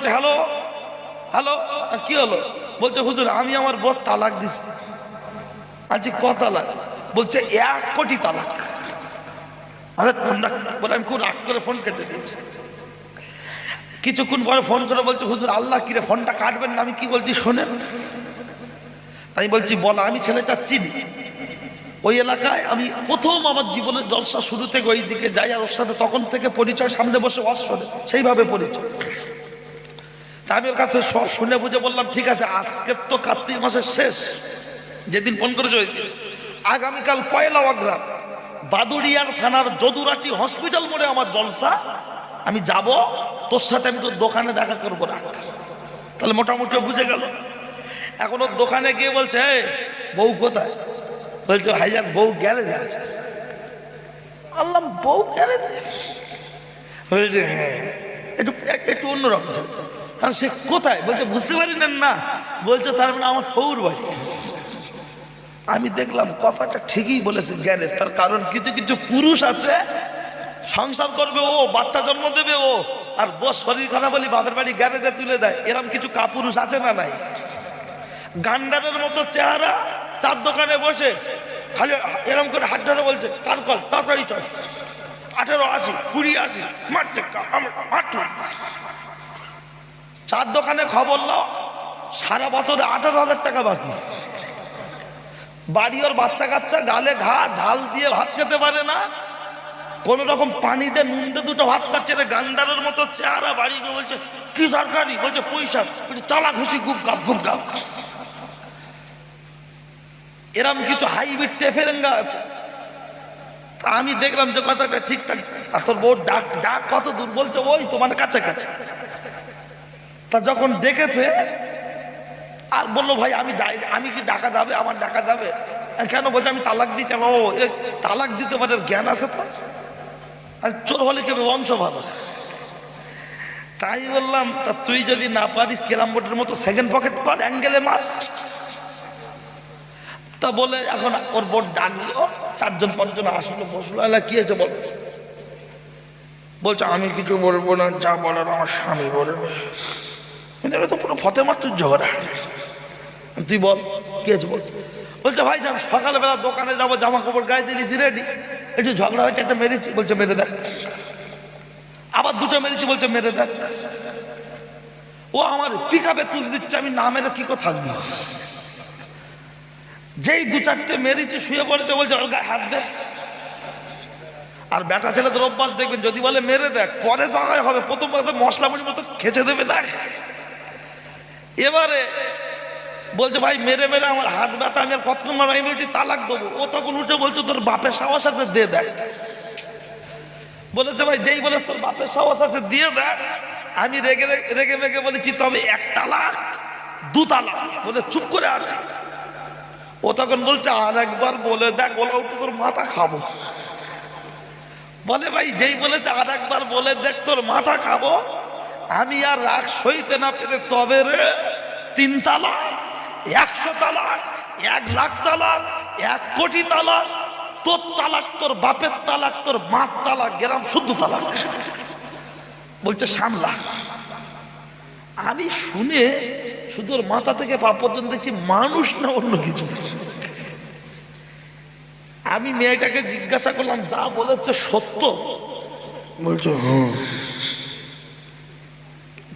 বলছে, hello hello, কি হলো? বলছে, হুজুর, আমি আমার বর তালাক দিছি। আজকে ক তালাক? বলছে, এক কোটি তালাক। আরে বলে, আমি খুব রাগ করে ফোন কেটে দিয়েছি। কিছুক্ষণ পরে ফোন করে বলছে, হুজুর, আল্লাহ কিরে ফোনটা কাটবেন না? আমি কি বলছি, শোনেন। আমি বলছি, বলা, আমি ছেলেটা চিনি। ওই এলাকায় আমি প্রথম আমার জীবনের জলসা শুরু থেকে ওই দিকে যাই, আর ওর সাথে তখন থেকে পরিচয়, সামনে বসে অশ্বরে সেইভাবে পরিচয়। তা আমি ওর কাছে সব শুনে বুঝে বললাম ঠিক আছে আজকে তো কার্তিক মাসের শেষ। যেদিন ফোন করেছে ওই দিন। আগামীকাল পয়লা অগ্রাত বাদুড়িয়ার থানার যদুরাটি হসপিটাল মোড়ে আমার জলসা। আমি যাব তোর সাথে আমি তোর দোকানে দেখা করব রাখ। তাহলে মোটামুটি বুঝে গেল। এখন ওর দোকানে গিয়ে বলছে "এই, বউ কোথায়? বলছে হাইজার বউ গ্যারেজে আছে। আল্লাহ বউ গ্যারেজে? বলছে হ্যাঁ একটু একটু অন্যরকম আর সে কোথায়? বলছে, বুঝতে পারিলেন না। বলছে, তার মানে আমার ফৌর বাড়ি আমি দেখলাম, কথাটা ঠিকই বলেছে গ্যারেজ। তার কারণ কিছু কিছু পুরুষ আছে, সংসার করবে ও, বাচ্চা জন্ম দেবে ও, আর বস শরীর খারাপ হলে বাপের বাড়ি গ্যারেজে তুলে দেয়। এরম কিছু কাপুরুষ আছে না নাই? গান্ডারের মতো চেহারা, চার দোকানে বসে, খালি এরম করে হাত ধরে বলছে, কার কল? তাড়াতাড়ি চল। আঠেরো আশি, কুড়ি আশি, মারতে মাত্র চার দোকানে খবর নাও, সারা বছরে আঠারো হাজার টাকা বাকি। বাড়ি ওর বাচ্চা কাচ্চা গালে ঘা, ঝাল দিয়ে ভাত খেতে পারে না। কোন রকম পানি দিয়ে নুন দিয়ে দুটো ভাত খাচ্ছে রে গান্ডারের মতো চেহারা বাড়ি বলছে, কি দরকারি? বলছে, পয়সা। বলছে চালা খুশি গুপ গাপ গুপ গাপ। এরম কিছু হাইব্রিড টেফেরেঙ্গা আছে। তা আমি দেখলাম যে কথাটা ঠিকঠাক তোর বউ ডাক ডাক কত দূর বলছে, ওই তোমার কাছাকাছি। তা যখন দেখেছে, আর বলল, ভাই, আমি আমি কি ডাকা যাবে? আমার ডাকা যাবে? কেন বলছে, আমি তালাক দিচ্ছি। ও তালাক দিতে পারে জ্ঞান আছে তো? আর চোর হলে কেবে বংশ ভালো। তাই বললাম, তা তুই যদি না পারিস, কেরাম বোর্ডের মতো সেকেন্ড পকেট পার অ্যাঙ্গেলে মার। তা বলে, এখন ওর বোর্ড ডাকলো, চারজন, পাঁচজন আসলো, বসল, এলা, কি হয়েছে বল? বলছে, আমি কিছু বলব না, যা বলার আমার স্বামী বলবে। কিন্তু তো পুরো ফতে মারতুর ঝগড়া তুই বল, কি আছে বল? বলছে, ভাই সকালবেলা দোকানে যাব জামা কাপড় গায়ে দিয়েছি রেডি একটু ঝগড়া হয়েছে, একটা মেরেছি, বলছে, মেরে দেখ। আবার দুটো মেরেছি, বলছে, মেরে দেখ। ও আমার পিক আপে তুলে দিচ্ছে, আমি না মেরে কি করে থাকব? যেই দু চারটে মেরেছে, শুয়ে পড়েছে, বলছে, ওর গায়ে হাত দে। আর বেটা ছেলেদের অভ্যাস দেখবেন, যদি বলে, মেরে দেখ, পরে জায়গায় হবে, প্রথম কথা মশলা মশলা তো খেচে দেবে না। এবারে বলছে, ভাই, মেরে মেরে আমার হাত ব্যথা, আমি আর কতক্ষণ মারা, আমি বলছি তালাক দেবো। ও তখন উঠে বলছে, তোর বাপের সাহস আছে দিয়ে দেখ। বলেছে, ভাই, যেই বলে তোর বাপের সাহস আছে, দিয়ে দেখ। আমি রেগে- রেগে মেগে বলেছি, তবে এক তালাক, দু তালাক। বলে, চুপ করে আছে। ও তখন বলছে, আর একবার বলে দেখ, বলে উঠে তোর মাথা খাব। বলে, ভাই, যেই বলেছে, আর একবার বলে দেখ, তোর মাথা খাব। আমি আর রাগ সইতে না পেরে তবে রে তিন তালাক, একশো তালাক, এক লাখ তালাক, এক কোটি তালাক, তোর তালাক, তোর বাপের তালাক, তোর মার তালাক, গ্রাম শুদ্ধ তালাক। বলছে, সামলা। আমি শুনে শুধু মাথা থেকে পা পর্যন্ত দেখছি মানুষ না অন্য কিছু। আমি মেয়েটাকে জিজ্ঞাসা করলাম, যা বলেছে সত্য? বলছো হুম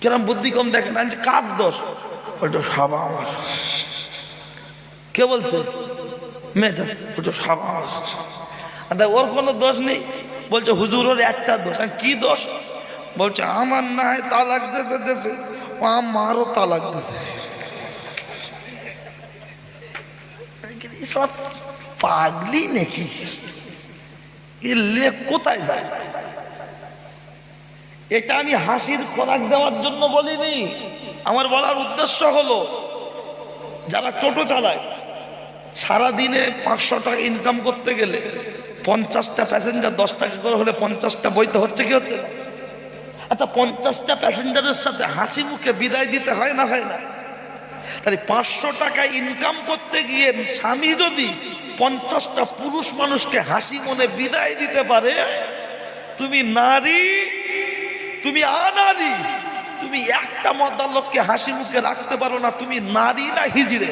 কিরম বুদ্ধি কম দেখেন যে কার দোষ? বলছো সাবা আমার। কে বলছে? মেয়েটা। বলছো সাবা আমার। তা ওর কোনো দোষ নেই। বলছে, হুজুর, ওর একটা দোষ। কি দোষ? বলছে, আমার না হয় তালাক দেশে দেশে। আমারও তালাক দেশে। সব পাগলি নাকি? এ লেখ কোথায় যায়? এটা আমি হাসির খোরাক দেওয়ার জন্য বলিনি। আমার বলার উদ্দেশ্য হলো, যারা টোটো চালায় সারা দিনে পাঁচশো টাকা ইনকাম করতে গেলে পঞ্চাশটা প্যাসেঞ্জার দশ টাকা করে হলে পঞ্চাশটা বইতে হচ্ছে কি হচ্ছে? আচ্ছা পঞ্চাশটা প্যাসেঞ্জারের সাথে হাসি মুখে বিদায় দিতে হয় না হয় না? তাহলে পাঁচশো টাকা ইনকাম করতে গিয়ে স্বামী যদি পঞ্চাশটা পুরুষ মানুষকে হাসি মনে বিদায় দিতে পারে, তুমি নারী তুমি আনারি। তুমি একটা মদ্দার লোককে হাসি মুখে রাখতে পারো না, তুমি নারী না হিজড়ে।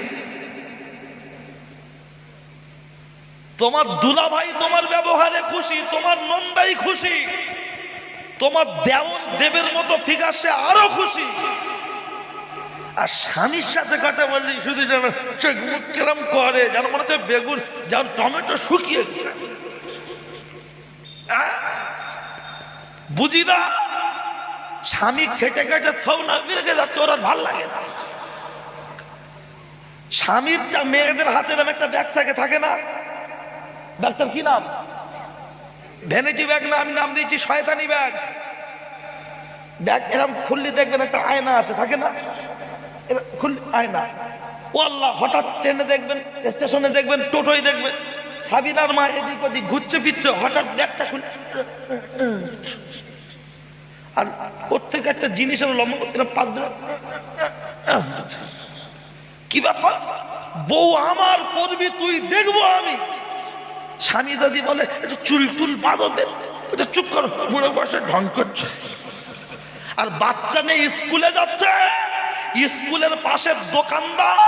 তোমার দুলাভাই তোমার ব্যবহারে খুশি, তোমার নন্দাই খুশি। তোমার দেওন দেবের মতো ফিগার সে আরও খুশি। আর স্বামীর সাথে কথা বললি, শুধু যেন চোখ কিরম করে, যেন মনে হচ্ছে বেগুন, যেন টমেটো শুকিয়ে? বুঝি না? স্বামী খেটে খেটে থৌ না বেরকে যাচ্ছে, ওর ভালো লাগে না। স্বামীরটা মেয়েদের হাতে এরম একটা ব্যাগ থাকে থাকে না? ব্যাগটার কি নাম? ভ্যানিটি ব্যাগ না, আমি নাম দিয়েছি শয়তানি ব্যাগ। ব্যাগ এরকম খুললে দেখবেন একটা আয়না আছে, থাকে না? খুললে আয়না। ও আল্লাহ, হঠাৎ ট্রেনে দেখবেন, স্টেশনে দেখবেন, টোটোয় দেখবেন, সাবিনার মা এদিক ওদিক ঘুরছে ফিরছে, হঠাৎ ব্যাগটা খুলে আর প্রত্যেক একটা জিনিসের লম্বা করতে কি ব্যাপার? বউ আমার করবি, তুই দেখব আমি। স্বামী দাদি বলে, একটু চুল টুল বাঁধো দে। এটা চুপ করো। বুড়ো বসে ঢং করছে। আর বাচ্চা মেয়ে স্কুলে যাচ্ছে। স্কুলের পাশের দোকানদার,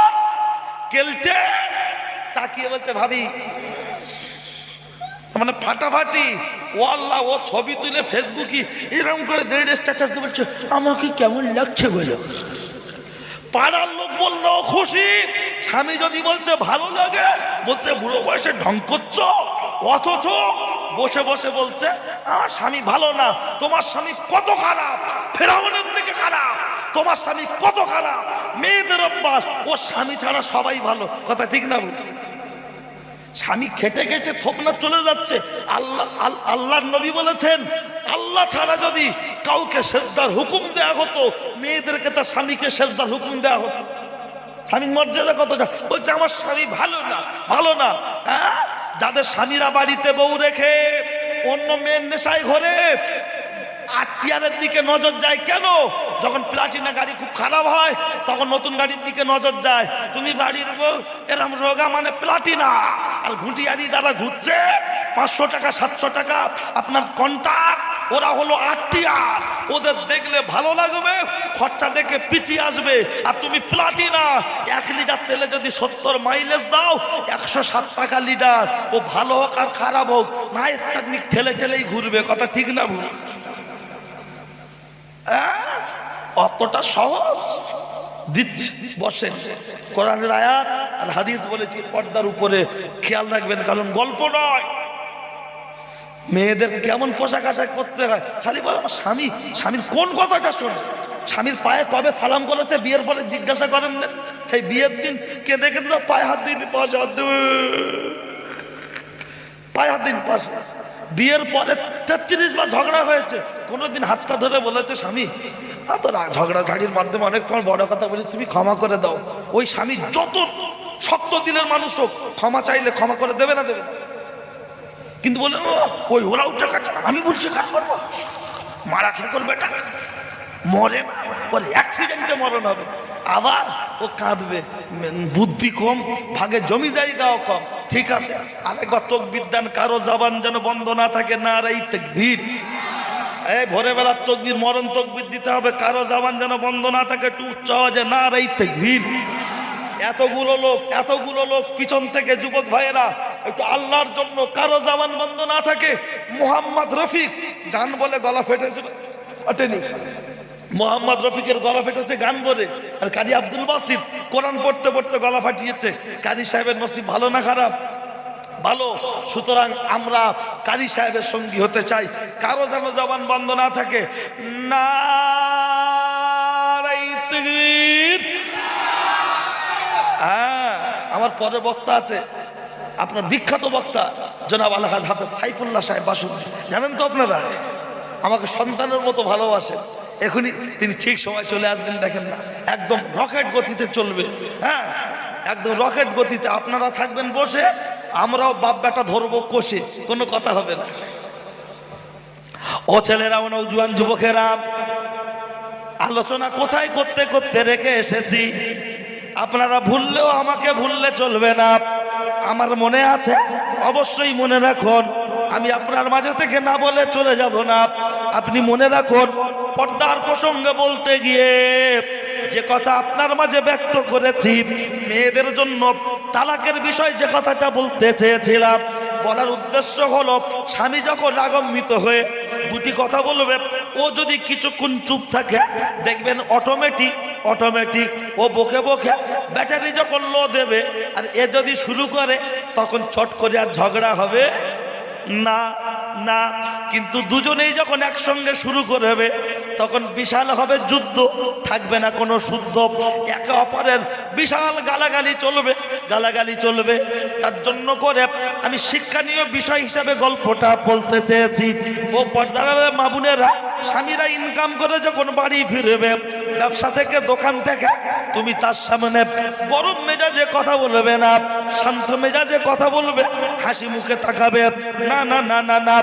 কেলটে। তাকিয়ে বলছে, ভাবি মানে ফাটাফাটি। ও আল্লাহ, ও ছবি তুলে ফেসবুকে এরকম করে দেড় স্ট্যাটাস দিয়ে বলছে, আমাকে কেমন লাগছে বলে? পাড়ার লোক বলল, খুশি? স্বামী যদি বলছে ভালো লাগে, বলছে বুড়ো বয়সে ঢং করছ, অথচ বসে বসে বলছে, আমার স্বামী ভালো না, তোমার স্বামী কত খারাপ, ফেরাউনের থেকে খারাপ, তোমার স্বামী কত খারাপ, মেয়েদের অভ্যাস ও স্বামী ছাড়া সবাই ভালো। কথা ঠিক না স্বামী খেটে খেটে থোকনা চলে যাচ্ছে। আল্লাহ আল্লাহর নবী বলেছেন, আল্লাহ ছাড়া যদি কাউকে সেজদার হুকুম দেয়া হতো, মেয়েদেরকে তার স্বামীকে সেজদার হুকুম দেয়া হতো। স্বামীর মর্যাদা কতটা? বলছে, আমার স্বামী ভালো না ভালো না। হ্যাঁ? যাদের স্বামীরা বাড়িতে বউ রেখে, অন্য মেয়ের নেশায় ঘরে আত্মীয়ারের দিকে নজর যায় কেন? যখন প্লাটিনা গাড়ি খুব খারাপ হয়, তখন নতুন গাড়ির দিকে নজর যায়। তুমি বাড়ির বউ, এরম রোগা মানে প্লাটিনা। আর ঘুটিয়ারি দ্বারা ঘুরছে পাঁচশো টাকা সাতশো টাকা আপনার কন্টাক্ট ওরা হলো আটটিয়ার। ওদের দেখলে ভালো লাগবে খরচা দেখে পিছিয়ে আসবে। আর তুমি প্লাটিনা এক লিটার তেলে যদি সত্তর মাইলেজ দাও একশো সাত টাকা লিটার। ও ভালো হোক আর খারাপ হোক নাইস টেকনিক ঠেলে ঠেলেই ঘুরবে কথা ঠিক না ভুল? আহ, অতটা সহজ? দিচ্ছি বসেন কোরআনের আয়াত আর হাদিস বলেছি, পর্দার উপরে খেয়াল রাখবেন, কারণ গল্প নয়। মেয়েদের কেমন পোশাক আশাক করতে হয়? খালি বলে আমার স্বামী, স্বামীর কোন কথাটা শোনে? স্বামীর পায়ে কবে সালাম করেছে, বিয়ের পরে জিজ্ঞাসা করেন না? সেই বিয়ের দিন কেঁদে কেঁদে পায়ে হাত দিন পাশে হাত পায়ে হাত দিন পাশে বিয়ের পরে তেত্রিশ বার ঝগড়া হয়েছে। কোনোদিন হাতটা ধরে বলেছে, স্বামী আ তো ঝগড়া ঝাড়ির মাধ্যমে অনেক তোমার বড় কথা বলিস তুমি ক্ষমা করে দাও। ওই স্বামী যত শক্ত দিনের মানুষ হোক ক্ষমা চাইলে ক্ষমা করে দেবে না দেবে কিন্তু বলে "ও, ওই ওরা উঠে কাজ আমি বলছি কাজ করব। মারা খেয়ে করবে এটা মরে না। বলে অ্যাক্সিডেন্টে মরণ হবে। আবার ও কাঁদবে। বুদ্ধি কম ভাগে জমি জায়গাও কম। ঠিক আছে আরেকবার তোক বিদ্যান কারও জবান যেন বন্ধ না থাকে না আর এই ভিড় এই ভোরবেলা তকবির, মরণ তকবির দিতে হবে। কারও জবান যেন বন্ধ না থাকে, একটু উচ্চ আওয়াজে না রে ভিড় এতগুলো লোক এতগুলো লোক, পিছন থেকে যুবক ভাইয়েরা, একটু আল্লাহর জন্য কারও জামান বন্ধ না থাকে। মোহাম্মদ রফিক, গান বলে গলা ফেটেছিল। ওঠেনি। মোহাম্মদ রফিকের গলা ফেটেছে গান বলে। আর কাজী আব্দুল বাসিদ কোরআন পড়তে পড়তে গলা ফাটিয়েছে। কাজী সাহেবের নসিব ভালো না খারাপ? ভালো। সুতরাং আমরা কারি সাহেবের সঙ্গী হতে চাই। কারও যেন জবান বন্ধ না থাকে। না হ্যাঁ আমার পরে বক্তা আছে। আপনার বিখ্যাত বক্তা, জনাব আলহাজ হাফেজ সাইফুল্লাহ সাহেব বাসু জানেন তো আপনারা? আমাকে সন্তানের মতো ভালোবাসেন। এখনই তিনি ঠিক সময় চলে আসবেন, দেখেন না। একদম রকেট গতিতে চলবে। হ্যাঁ একদম রকেট গতিতে আপনারা থাকবেন বসে। আমরাও বাপ বেটা ধরবো কষে, কোনো কথা হবে না। ও ছেলেরা, ও নৌজুয়ান যুবকেরা, আলোচনা কোথায় করতে করতে রেখে এসেছি? আপনারা ভুললেও আমাকে ভুললে চলবে না। আমার মনে আছে, অবশ্যই মনে রাখুন, আমি আপনার মাঝে থেকে না বলে চলে যাব না। আপনি মনে রাখুন, পর্দার প্রসঙ্গে বলতে গিয়ে যে কথা আপনার মাঝে ব্যক্ত করেছি, মেয়েদের জন্য তালাকের বিষয় যে কথাটা বলতে চেয়েছিলাম, বলার উদ্দেশ্য হলো, স্বামী যখন রাগম্বিত হয়ে দুটি কথা বলবে, ও যদি কিছুক্ষণ চুপ থাকে, দেখবেন অটোমেটিক অটোমেটিক ও বকে বকে ব্যাটারি যখন লো দেবে, আর এ যদি শুরু করে, তখন চট করে আর ঝগড়া হবে না। না, কিন্তু দুজনেই যখন একসঙ্গে শুরু করবে তখন বিশাল হবে যুদ্ধ, থাকবে না কোনো শুদ্ধ, একে অপরের বিশাল গালাগালি চলবে গালাগালি চলবে। তার জন্য করে আমি শিক্ষণীয় বিষয় হিসাবে গল্পটা বলতে চেয়েছি। ও পর্দার মামুনেরা স্বামীরা ইনকাম করে যখন বাড়ি ফিরবে, ব্যবসা থেকে, দোকান থেকে, তুমি তার সামনে গরম মেজাজে কথা বলবে না, শান্ত মেজাজে কথা বলবে, হাসি মুখে তাকাবে, না না না না না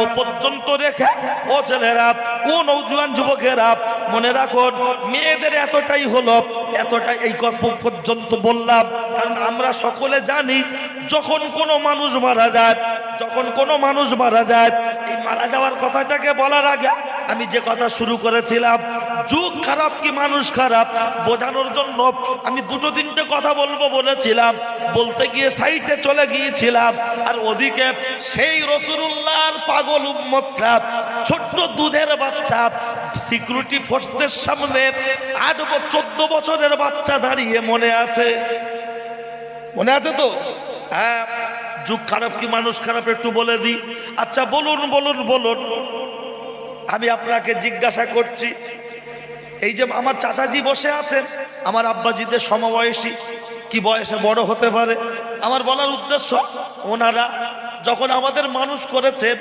ও পর্যন্ত রেখে, ও ছেলেরা ও নৌজুয়ান যুবকেরা, মনে রাখো, মেয়েদের এতটাই হলো, এতটাই এই গল্প পর্যন্ত বললাম। কারণ আমরা সকলে জানি, যখন কোনো মানুষ মারা যায়, যখন কোনো মানুষ মারা যায়, এই মারা যাওয়ার কথাটাকে বলার আগে আমি যে কথা শুরু করেছিলাম, যুগ খারাপ কি মানুষ খারাপ, বোঝানোর জন্য আমি দুটো তিনটে কথা বলব বলেছিলাম। বলতে গিয়ে সাইটে চলে গিয়েছিলাম, আর ওদিকে সেই রসুল্লাহর পাগল উম্মতরা ছোট্ট দুধের বাচ্চা সিকিউরিটি ফোর্সদের সামনে আট চোদ্দ বছরের বাচ্চা দাঁড়িয়ে মনে আছে। মনে আছে তো? হ্যাঁ যুগ খারাপ কি মানুষ খারাপ একটু বলে দিই। আচ্ছা বলুন বলুন বলুন। আমি আপনাকে জিজ্ঞাসা করছি, এই যে আমার চাচাজি বসে আছেন, আমার আব্বাজিদের সমবয়সী, কি বয়সে বড় হতে পারে? আমার বলার উদ্দেশ্য, ওনারা যখন আমাদের মানুষ করেছেন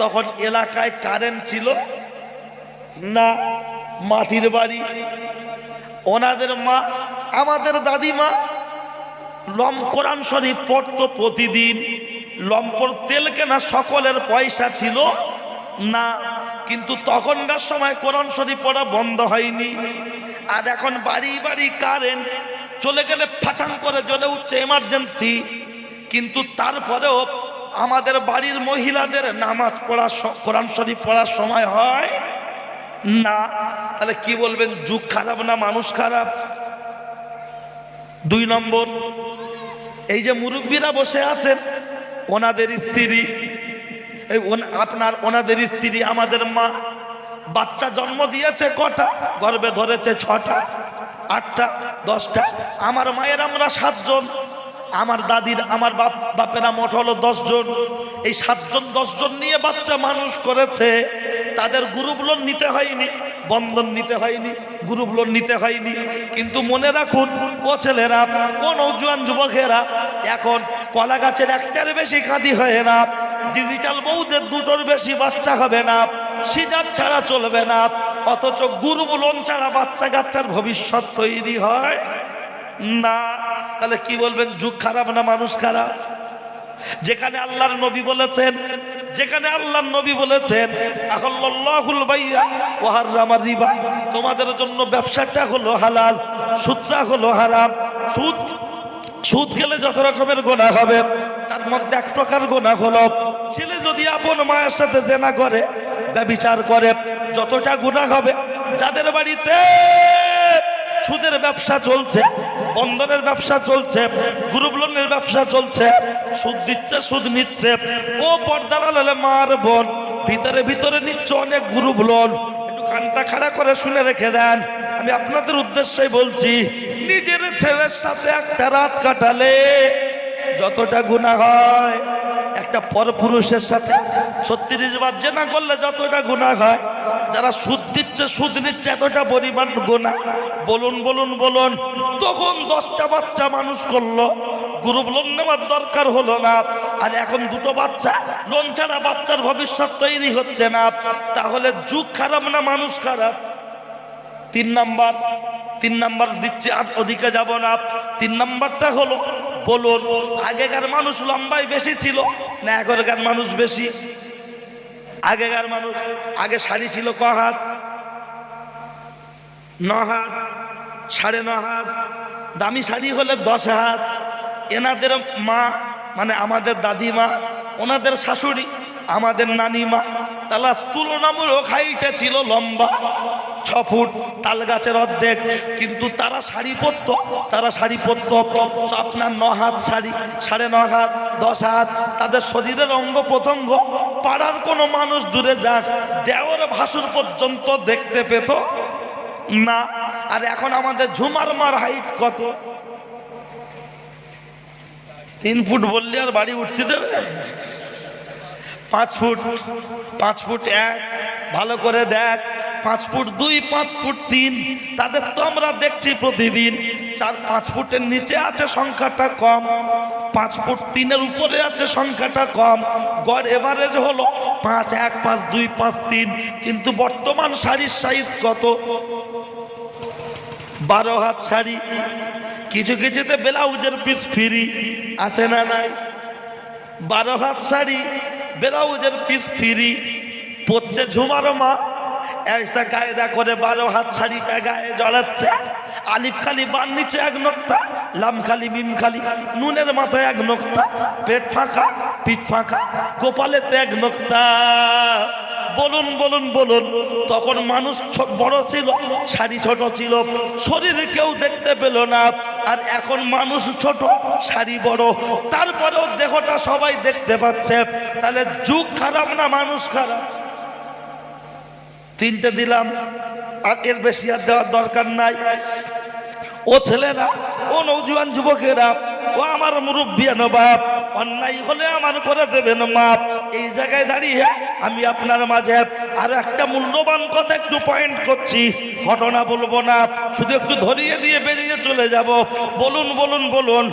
তখন এলাকায় কারেন্ট ছিল না, মাটির বাড়ি, ওনাদের মা, আমাদের দাদিমা, লম কোরআন শরীফ পড়তো প্রতিদিন, লম্পর তেল কেনা সকলের পয়সা ছিল না, কিন্তু তখনকার সময় কোরআন শরীফ পড়া বন্ধ হয়নি। আর এখন বাড়ি বাড়ি কারেন্ট চলে গেলে ফাঁচাং করে জ্বলে উঠছে এমার্জেন্সি কিন্তু তারপরেও আমাদের বাড়ির মহিলাদের নামাজ পড়া কোরআন শরীফ পড়ার সময় হয়? না। তাহলে কি বলবেন? যুগ খারাপ না মানুষ খারাপ? দুই নম্বর, এই যে মুরব্বীরা বসে আছেন, ওনাদের স্ত্রী, এই আপনার ওনাদের স্ত্রী, আমাদের মা, বাচ্চা জন্ম দিয়েছে কটা? গর্বে ধরেছে ছটা, আটটা, দশটা। আমার মায়ের আমরা সাতজন। আমার দাদির, আমার বাপ, বাপেরা মোট হলো দশজন। এই সাতজন, দশজন নিয়ে বাচ্চা মানুষ করেছে। তাদের গ্রুপ লোন নিতে হয়নি, বন্ধন নিতে হয়নি গ্রুপ লোন নিতে হয়নি। কিন্তু মনে রাখুন, ও ছেলেরা, কোন নৌজোয়ান যুবকেরা, এখন কলা গাছের একটার বেশি কাঁদি হয় না ডিজিটাল বউদের দুটোর বেশি বাচ্চা হবে না, সিজার ছাড়া চলবে না, অথচ গ্রুপ লোন ছাড়া বাচ্চা কাচ্চার ভবিষ্যৎ তৈরি হয় না। তাহলে কি বলবেন, যুগ খারাপ না মানুষ খারাপ? যেখানে আল্লাহর নবী বলেছেন, যেখানে আল্লাহর নবী বলেছেন তোমাদের জন্য ব্যবসাটা হলো হালাল, সুদটা হলো হারাম। সুদ সুদ খেলে যত রকমের গোনা হবে, তার মধ্যে এক প্রকার গোনা হলো, ছেলে যদি আপন মায়ের সাথে জেনা করে, ব্যবিচার করে, যতটা গুণা হবে, যাদের বাড়িতে সুদের ব্যবসা চলছে বন্ধনের ব্যবসা চলছে, গ্রুপ লোনের ব্যবসা চলছে, সুদ দিচ্ছে, সুদ নিচ্ছে। ও পর্দার আলালে মার বোন, ভিতরে ভিতরে নিচ্ছে অনেক গ্রুপ লোন। একটু কানটা খাড়া করে শুনে রেখে দেন। আমি আপনাদের উদ্দেশ্যে বলছি, নিজের ছেলের সাথে একটা রাত কাটালে যতটা গুণা হয়, একটা পরপুরুষের সাথে ছত্রিশ বার জেনা করলে যতটা গুণা হয়, যারা সুদ দিচ্ছে সুদ নিচ্ছে এতটা পরিমাণ গোনা বলুন বলুন বলুন। তখন দশটা বাচ্চা মানুষ করল। গ্রুপ লোন নেওয়ার দরকার হলো না। আর এখন দুটো বাচ্চা, লোন ছাড়া বাচ্চার ভবিষ্যৎ তৈরি হচ্ছে না। তাহলে যুগ খারাপ না মানুষ খারাপ? তিন নাম্বার তিন নাম্বার দিচ্ছে, আজ ওদিকে যাব না। তিন নাম্বারটা হলো, বলুন, আগেকার মানুষ লম্বাই বেশি ছিল না এখনকার মানুষ বেশি? আগেকার মানুষ, আগে শাড়ি ছিল ক হাত ন হাত সাড়ে ন হাত দামি শাড়ি হলে দশ হাত। এনাদের মা মানে আমাদের দাদিমা, ওনাদের শাশুড়ি, আমাদের নানিমা, তারা তুলনামূলক হাইটে ছিল লম্বা, ছ ফুট, তাল গাছের অর্ধেক। কিন্তু তারা শাড়ি পরতো, তারা শাড়ি পরতো আপনার ন হাত শাড়ি, সাড়ে ন হাত দশ হাত। তাদের শরীরের অঙ্গ প্রত্যঙ্গ, পাড়ার কোনো মানুষ দূরে যাক, দেওয়ার ভাসুর পর্যন্ত দেখতে পেত। না। আর এখন আমাদের ঝুমার মার হাইট কত? তিন ফুট বললে আর বাড়ি উঠতে দেবে? পাঁচ ফুট পাঁচ ফুট এক, ভালো করে দেখ। পাঁচ ফুট দুই, পাঁচ ফুট তিন, তাদের তো আমরা দেখছি প্রতিদিন। চার, পাঁচ ফুটের নিচে আছে সংখ্যাটা কম। পাঁচ ফুট তিনের উপরে আছে সংখ্যাটা কম। গড় এভারেজ হলো পাঁচ, এক, পাঁচ, দুই, পাঁচ, তিন, কিন্তু বর্তমান শাড়ির সাইজ কত? বারো হাত শাড়ি, কিছু কিছুতে ব্লাউজের পিস ফ্রি আছে না নাই? বারো হাত শাড়ি, ব্লাউজের পিস ফ্রি পড়ছে ঝুমারো মা। ऐसा কায়দা করে বারো হাত শাড়িটা গায়ে জড়াচ্ছে। আলিফ খালি বান নিচে এক নোক্তা, লাম খালি মিম খালি, নুনের মাথায় এক নোক্তা, পেট ফাঁকা। পিঠ ফাঁকা কপালেতে এক নোক্তা। বলুন বলুন বলুন, তখন মানুষ বড় ছিল, শাড়ি ছোট ছিল, শরীর কেউ দেখতে পেল না, আর এখন মানুষ ছোট, শাড়ি বড়। তারপরেও দেহটা সবাই দেখতে পাচ্ছে। তাহলে যুগ খারাপ না মানুষ খারাপ? তিনটে দিলাম, আর এর বেশি আর দেওয়ার দরকার নাই। ও ছেলেরা, ও নৌজওয়ান যুবকেরা, ও আমার মুরব্বিয়ান বাপ অন্যায় হলে আমার করে দেবেন মাপ। এই জায়গায় দাঁড়িয়ে আমি আপনার মাঝে আর একটা মূল্যবান কথা একটু পয়েন্ট করছি। ঘটনা বলব না, শুধু একটু ধরিয়ে দিয়ে বেরিয়ে চলে যাব। বলুন বলুন বলুন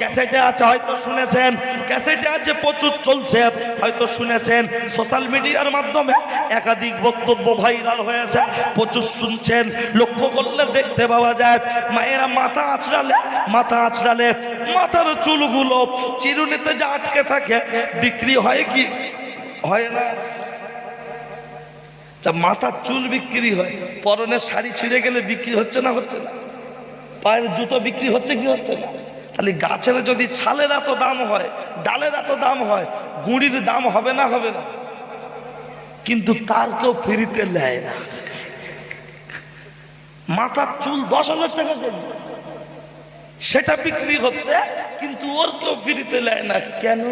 ক্যাসেটে আছে, হয়তো শুনেছেন। ক্যাসেটে আছে, প্রচুর চলছে, হয়তো শুনেছেন। সোশ্যাল মিডিয়ার মাধ্যমে একাধিক বক্তব্য ভাইরাল হয়েছে, প্রচুর শুনছেন। লক্ষ্য করলে দেখতে পাওয়া যায়, মায়েরা মাথা আঁচড়ালে মাথা আঁচড়ালে মাথার চুলগুলো চিরুনিতে যা আটকে থাকে, বিক্রি হয় কি? হয় না। তা মাথার চুল বিক্রি হয় পরনের শাড়ি ছিঁড়ে গেলে বিক্রি হচ্ছে না হচ্ছে না? পায়ের জুতো বিক্রি হচ্ছে কি হচ্ছে না? তাহলে গাছের যদি ছালের এত দাম হয়, ডালের এত দাম হয়, গুঁড়ির দাম হবে না হবে না? কিন্তু তার কেউ ফ্রিতে নেয় না। মাথার চুল দশ হাজার টাকা সেটা বিক্রি হচ্ছে কিন্তু ওর তো ফিরিতে নেয় না। কেন?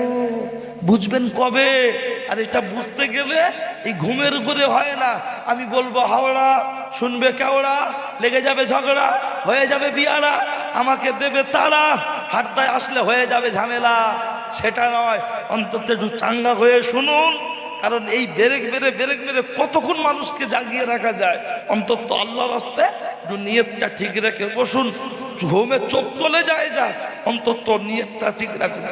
বুঝবেন কবে? আর এটা বুঝতে গেলে এই ঘুমের উপরে হয় না। আমি বলব, হাওড়া, শুনবে কেওড়া, লেগে যাবে ঝগড়া, হয়ে যাবে বিয়ারা আমাকে দেবে তারা হাটতায় আসলে হয়ে যাবে ঝামেলা। সেটা নয়, অন্তত একটু চাঙ্গা হয়ে শুনুন। কারণ এই বেরেক বেড়ে বেরেক বেড়ে কতক্ষণ মানুষকে জাগিয়ে রাখা যায়? অন্তত আল্লাহর আস্তে একটু নিয়তটা ঠিক রেখে বসুন। ঘুমে চোখ চলে যায় যা। অন্তত নিয়তটা ঠিক রাখুন।